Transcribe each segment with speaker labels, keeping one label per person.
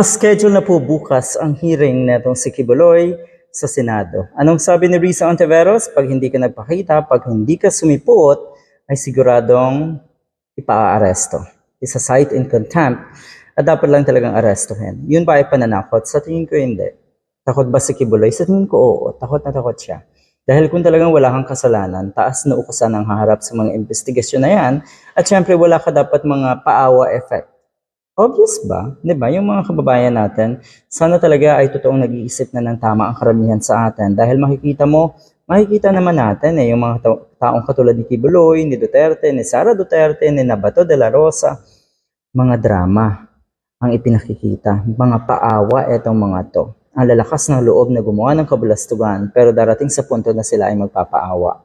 Speaker 1: Schedule na po bukas ang hearing netong si Kibuloy sa Senado. Anong sabi ni Risa Ontiveros? Pag hindi ka nagpakita, pag hindi ka sumipot, ay siguradong ipaaresto. Isa cite in contempt at dapat lang talagang arestuhin. Yun ba ay pananakot? Sa tingin ko hindi. Takot ba si Kibuloy? Sa tingin ko oo. Takot na takot siya. Dahil kung talagang wala kang kasalanan, taas na ukusan ang haharap sa mga investigasyon na yan, at syempre wala ka dapat mga paawa effect. Obvious ba? 'Di ba? Yung mga kababayan natin, sana talaga ay totoong nag-iisip na ng tama ang karamihan sa atin dahil makikita mo, makikita naman natin eh, yung mga ta- taong katulad ni Kibuloy, ni Duterte, ni Sara Duterte, ni Nabato de la Rosa, mga drama ang ipinakikita, mga paawa etong mga to. Ang lalakas ng loob na gumawa ng kabulastugan pero darating sa punto na sila ay magpapaawa.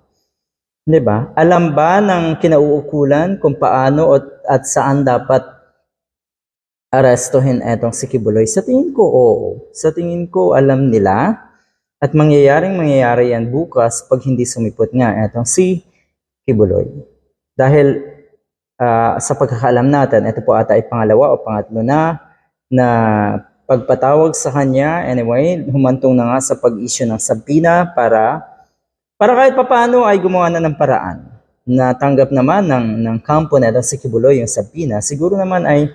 Speaker 1: 'Di ba? Alam ba ng kinauukulan kung paano at, at saan dapat arestuhin etong si Kibuloy? Sa tingin ko, oo. Sa tingin ko, alam nila. At mangyayaring mangyayari yan bukas pag hindi sumipot nga etong si Kibuloy. Dahil ah, sa pagkakaalam natin, ito po ata ay pangalawa o pangatlo na na pagpatawag sa kanya. Anyway, humantong na nga sa pag-issue ng sabina para para kahit papano ay gumawa na ng paraan. Natanggap naman ng, ng kampo na si Kibuloy yung sabina. Siguro naman ay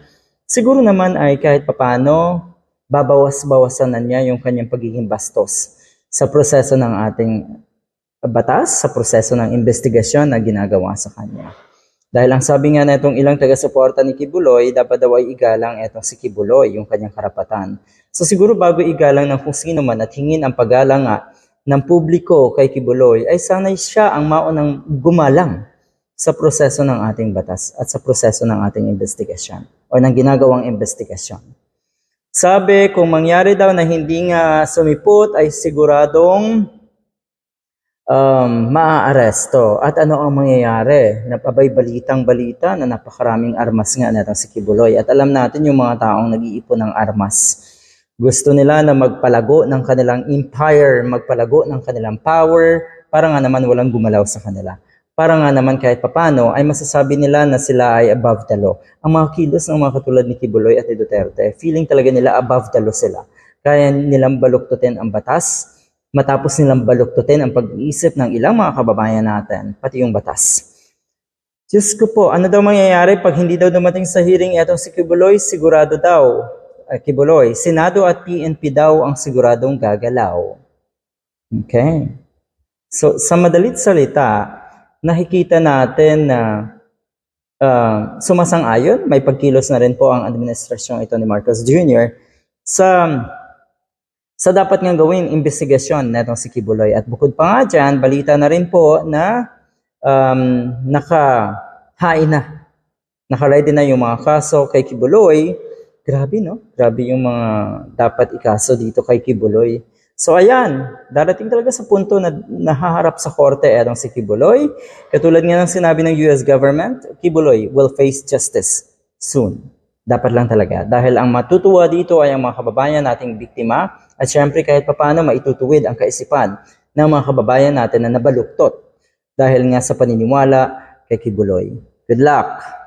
Speaker 1: siguro naman ay kahit papano babawas-bawasan na niya yung kanyang pagiging bastos sa proseso ng ating batas, sa proseso ng investigasyon na ginagawa sa kanya. Dahil ang sabi nga na itong ilang taga-suporta ni Kibuloy, dapat daw ay igalang itong si Kibuloy, yung kanyang karapatan. So siguro bago igalang ng kung sino man at hingin ang paggalang nga ng publiko kay Kibuloy, ay sanay siya ang maunang gumalang sa proseso ng ating batas at sa proseso ng ating investigasyon o ng ginagawang investigasyon. Sabi, kung mangyari daw na hindi nga sumipot, ay siguradong um, maaaresto. At ano ang mangyayari? Napabay balitang balita na napakaraming armas nga natang si Kibuloy. At alam natin yung mga taong nag-iipon ng armas. Gusto nila na magpalago ng kanilang empire, magpalago ng kanilang power, para nga naman walang gumalaw sa kanila. Para nga naman kahit papano ay masasabi nila na sila ay above the law. Ang mga kilos ng mga katulad ni Kibuloy at ni Duterte, feeling talaga nila above the law sila. Kaya nilang baluktutin ang batas, matapos nilang baluktutin ang pag-iisip ng ilang mga kababayan natin, pati yung batas. Diyos ko po, ano daw mangyayari pag hindi daw dumating sa hearing itong si Kibuloy? Sigurado daw, uh, Kibuloy, Senado at PNP daw ang siguradong gagalaw. Okay. So, sa madalit salita, nakikita natin na uh, sumasang-ayon, may pagkilos na rin po ang administrasyong ito ni Marcos Jr. sa sa dapat nga gawin investigasyon netong si Kibuloy. At bukod pa nga dyan, balita na rin po na um, nakahain na. Nakaready na yung mga kaso kay Kibuloy. Grabe, no? Grabe yung mga dapat ikaso dito kay Kibuloy. So ayan, darating talaga sa punto na nahaharap sa korte etong si Kibuloy. Katulad nga ng sinabi ng US government, Kibuloy will face justice soon. Dapat lang talaga. Dahil ang matutuwa dito ay ang mga kababayan nating biktima at syempre kahit papano maitutuwid ang kaisipan ng mga kababayan natin na nabaluktot dahil nga sa paniniwala kay Kibuloy. Good luck!